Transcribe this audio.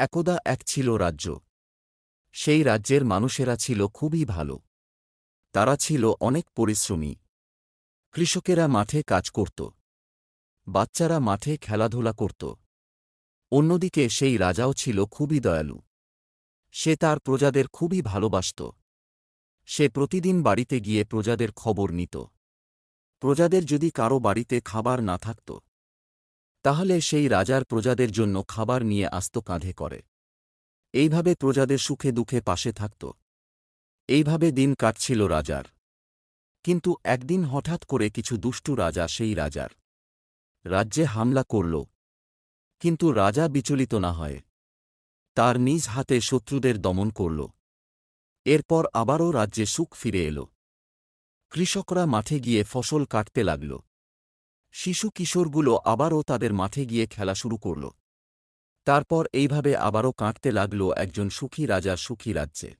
একদা এক ছিল রাজ্য। সেই রাজ্যের মানুষেরা ছিল খুবই ভালো। তারা ছিল অনেক পরিশ্রমী। কৃষকেরা মাঠে কাজ করত। বাচ্চারা মাঠে খেলাধুলা করত। অন্যদিকে সেই রাজাও ছিল খুবই দয়ালু। সে তার প্রজাদের খুবই ভালোবাসত। সে প্রতিদিন বাড়িতে গিয়ে প্রজাদের খবর নিত। প্রজাদের যদি কারও বাড়িতে খাবার না থাকত তাহলে সেই রাজার প্রজাদের জন্য খাবার নিয়ে আসত কাঁধে করে। এইভাবে প্রজাদের সুখে দুঃখে পাশে থাকত। এইভাবে দিন কাটছিল রাজার। কিন্তু একদিন হঠাৎ করে কিছু দুষ্টু রাজা সেই রাজার রাজ্যে হামলা করল। কিন্তু রাজা বিচলিত না হয়। তার নিজ হাতে শত্রুদের দমন করল। এরপর আবারও রাজ্যে সুখ ফিরে এল। কৃষকরা মাঠে গিয়ে ফসল কাটতে লাগল। শিশু কিশোরগুলো আবারও তাদের মাঠে গিয়ে খেলা শুরু করল। তারপর এইভাবে আবারও কাঁদতে লাগল একজন সুখী রাজা সুখী রাজ্যে।